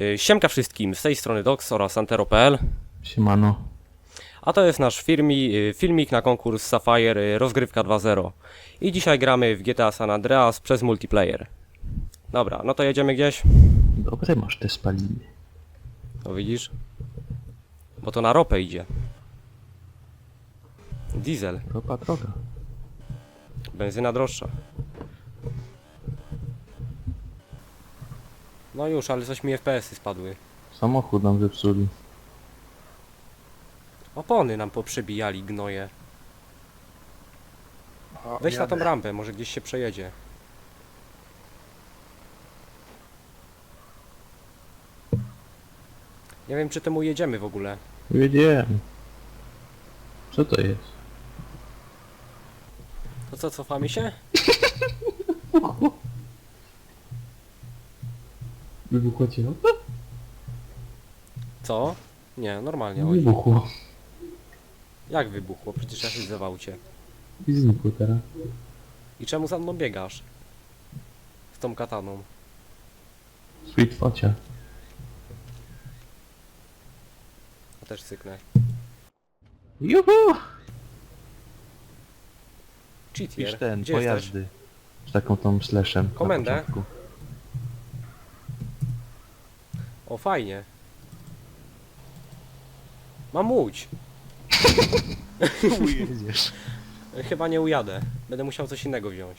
Y, Siemka wszystkim, z tej strony Dox oraz Antero.pl Siemano. A to jest nasz firmi, y, filmik na konkurs Sapphire y, Rozgrywka 2.0 I dzisiaj gramy w GTA San Andreas przez multiplayer Dobra, no to jedziemy gdzieś Dobre masz te spaliny. No widzisz? Bo to na ropę idzie Diesel, Ropa droga. benzyna droższa No już, ale coś mi FPS-y spadły Samochód nam zepsuli. Opony nam poprzebijali gnoje Weź na tą rampę, może gdzieś się przejedzie. Nie wiem, czy temu jedziemy w ogóle. Wiedziałem. Co to jest? To co, cofamy się? Wybuchło cię? Co? Nie, normalnie. Oj. Wybuchło. Jak wybuchło? Przecież ja siedzę w aucie. I znikło teraz. I czemu za mną biegasz? Z tą kataną. Sweet focia. Ja też syknę. Juhu! Cheatier. Pisz ten, Gdzie pojazdy. jesteś? Z taką tą slashem. na Komendę? początku. O, fajnie. Mam łódź. Jedziesz. Chyba nie ujadę. Będę musiał coś innego wziąć.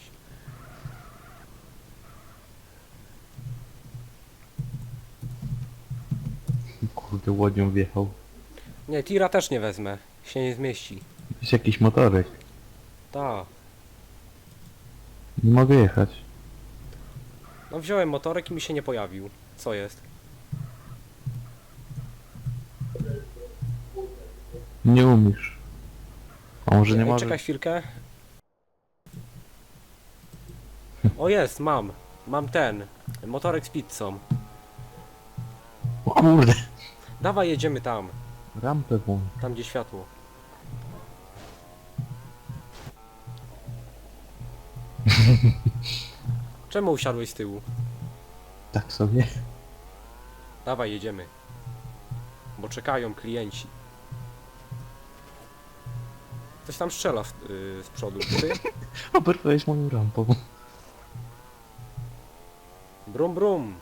Kurde, łodzią wjechał. Nie, tira też nie wezmę. Się nie zmieści. Jest jakiś motorek. Ta. Nie mogę jechać. No wziąłem motorek i mi się nie pojawił. Co jest? Nie umiesz. A może nie Ej. Czekaj chwilkę. O jest, mam. Mam ten. Motorek z pizzą. O kurde. Dawaj jedziemy tam. Rampę włącz. Tam gdzie światło. Czemu usiadłeś z tyłu? Tak sobie. Dawaj jedziemy. Bo czekają klienci. Coś tam strzela z, yy, z przodu. Ty? Oberwałeś moją rampą. Brum brum.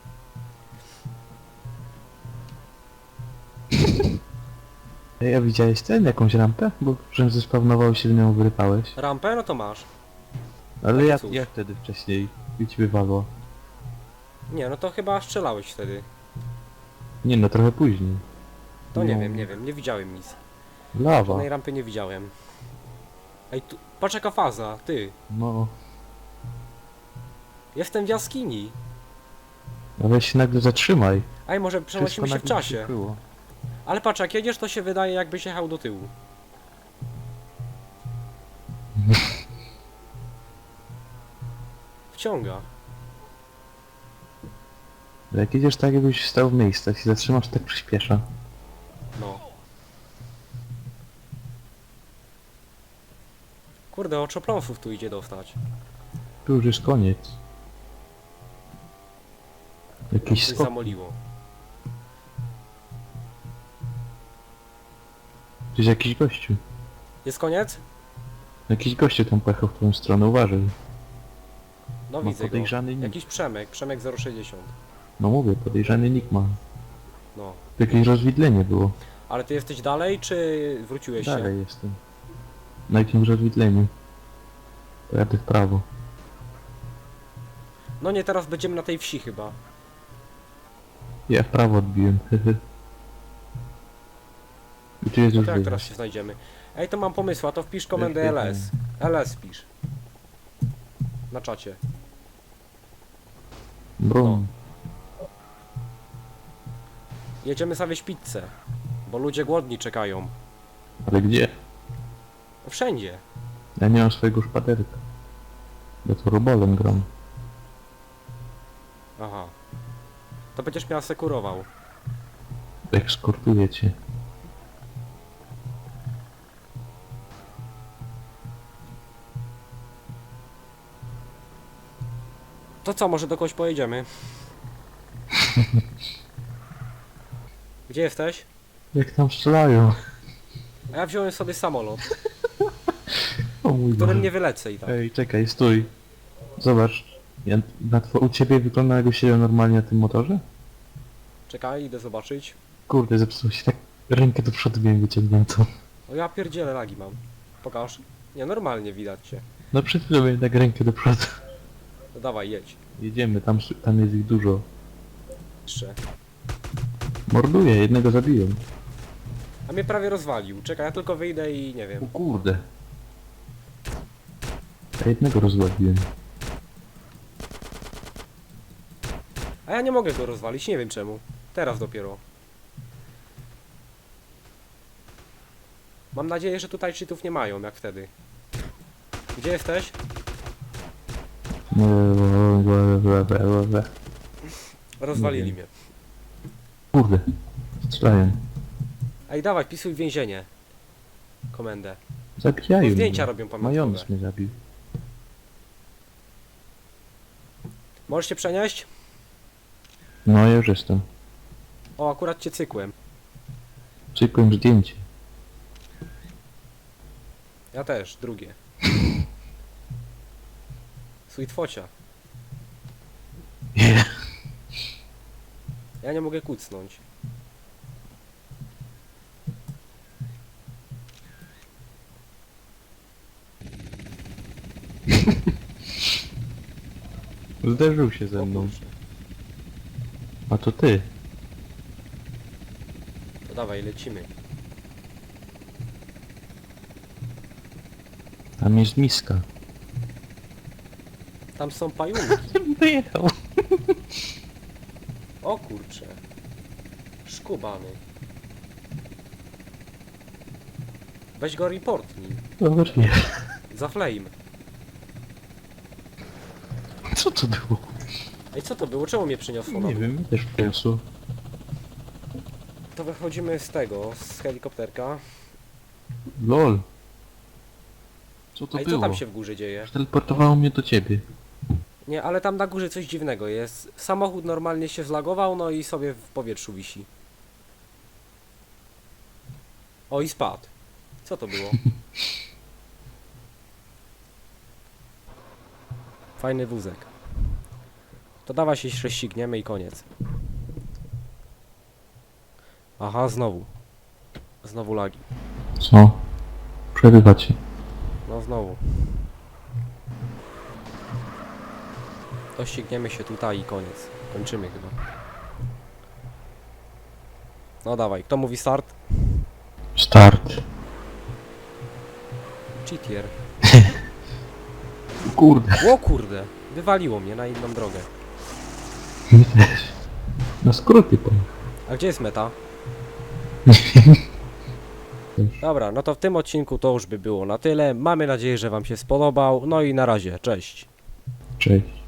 Ej, a widziałeś ten, jakąś rampę? Bo żem zespawnował się w nią wyrypałeś. Rampę? No to masz. Ale Takie ja, cóż. ja wtedy wcześniej i ci wywalło. Nie, no to chyba strzelałeś wtedy. Nie no, trochę później. To nie No. wiem, nie wiem, nie widziałem nic. Lawa. Żadnej rampy nie widziałem. Ej, tu, patrz jaka faza, ty. No, Jestem w jaskini. ale się nagle zatrzymaj. Ej, może przenosimy się w nagle czasie. było. Ale patrz, jak jedziesz, to się wydaje jakbyś jechał do tyłu. Wciąga. Jak jedziesz tak, jakbyś stał w miejscu, jak się zatrzymasz, tak przyspiesza. Kurde, oczopląsów tu idzie dostać. Tu już jest koniec. Jakiś Coś skok. zamoliło. To jest jakiś gościu. Jest koniec? Jakiś gościu tam pojechał w tą stronę, uważaj. No Ma widzę go. podejrzany nick. Jakiś Przemek, Przemek 060. No mówię, podejrzany nick ma. No. Jakieś rozwidlenie było. Ale ty jesteś dalej, czy wróciłeś się? Dalej jestem. Na jakimś rozwidleniu. Pojadę w prawo. No nie, teraz będziemy na tej wsi chyba. Ja w prawo odbiłem. I tu jest No już to jak wyjazd. teraz się znajdziemy? Ej, to mam pomysł, a to wpisz komendę LS. LS pisz. Na czacie. Brum. Jedziemy zawieźć pizzę. Bo ludzie głodni czekają. Ale gdzie? No Wszędzie. Ja nie mam swojego szpaderka. Robolem gram. Aha. To będziesz miał sekurował. Jak skortuję cię. To co, może do kogoś pojedziemy? Gdzie jesteś? Jak tam strzelają. A ja wziąłem sobie samolot, O mój którym Boże. nie wylecę i tak. Ej, czekaj, stój. Zobacz. Ja, na two, u ciebie wygląda jakby siedział normalnie na tym motorze? Czekaj, idę zobaczyć. Kurde, zepsuł się tak rękę do przodu miałem wyciągniętą. O ja pierdzielę lagi mam. Pokaż. Nie, normalnie widać cię. No przed chwilą miałem tak rękę do przodu. No dawaj, jedź. Jedziemy, tam, s- tam jest ich dużo. Jeszcze. Morduję, jednego zabiłem. A mnie prawie rozwalił. Czekaj, ja tylko wyjdę i nie O wiem. kurde. A jednego rozłapiłem. A ja nie mogę go rozwalić, nie wiem czemu. Teraz dopiero. Mam nadzieję, że tutaj cheatów nie mają, jak wtedy. Gdzie jesteś? Rozwalili mnie. Kurde. Strzelają. Ej, dawaj, wpisuj więzienie. Komendę. Zabijają Bo zdjęcia robią pamiątkowe. Majonez mnie zabił. Możesz się przenieść? No ja już jestem. O, akurat cię cykłem. Czekłem zdjęcie. Ja też, drugie. Sweet focia. Nie. Ja nie mogę kucnąć. Zderzył się ze O mną. kurczę. A to ty. To dawaj, lecimy. Tam jest miska. Tam są. Wyjechał. O kurcze. Szkubany. Weź go reportnij. Dobra, nie. Za flame. Co to było? Ej, co to było? Czemu mnie przyniosło Nie wiem, też przyniosło. To wychodzimy z tego, z helikopterka. LOL. Co to Ej, co było? tam się w górze dzieje? Teleportowało mnie do ciebie. Nie, ale tam na górze coś dziwnego jest. Samochód normalnie się zlagował, no i sobie w powietrzu wisi. O, i spadł. Co to było? Fajny wózek. To dawaj się prześcigniemy i koniec. Aha, znowu. Znowu lagi. Co? Przerywa cię. No znowu. To ścigniemy się tutaj i koniec. Kończymy chyba. No dawaj, kto mówi start? Start. Cheatier. Kurde. O kurde! Wywaliło mnie na inną drogę. Mi też. Na skróty pojechał. A gdzie jest meta? Dobra, no to w tym odcinku to już by było na tyle. Mamy nadzieję, że wam się spodobał. No i na razie, cześć. Cześć.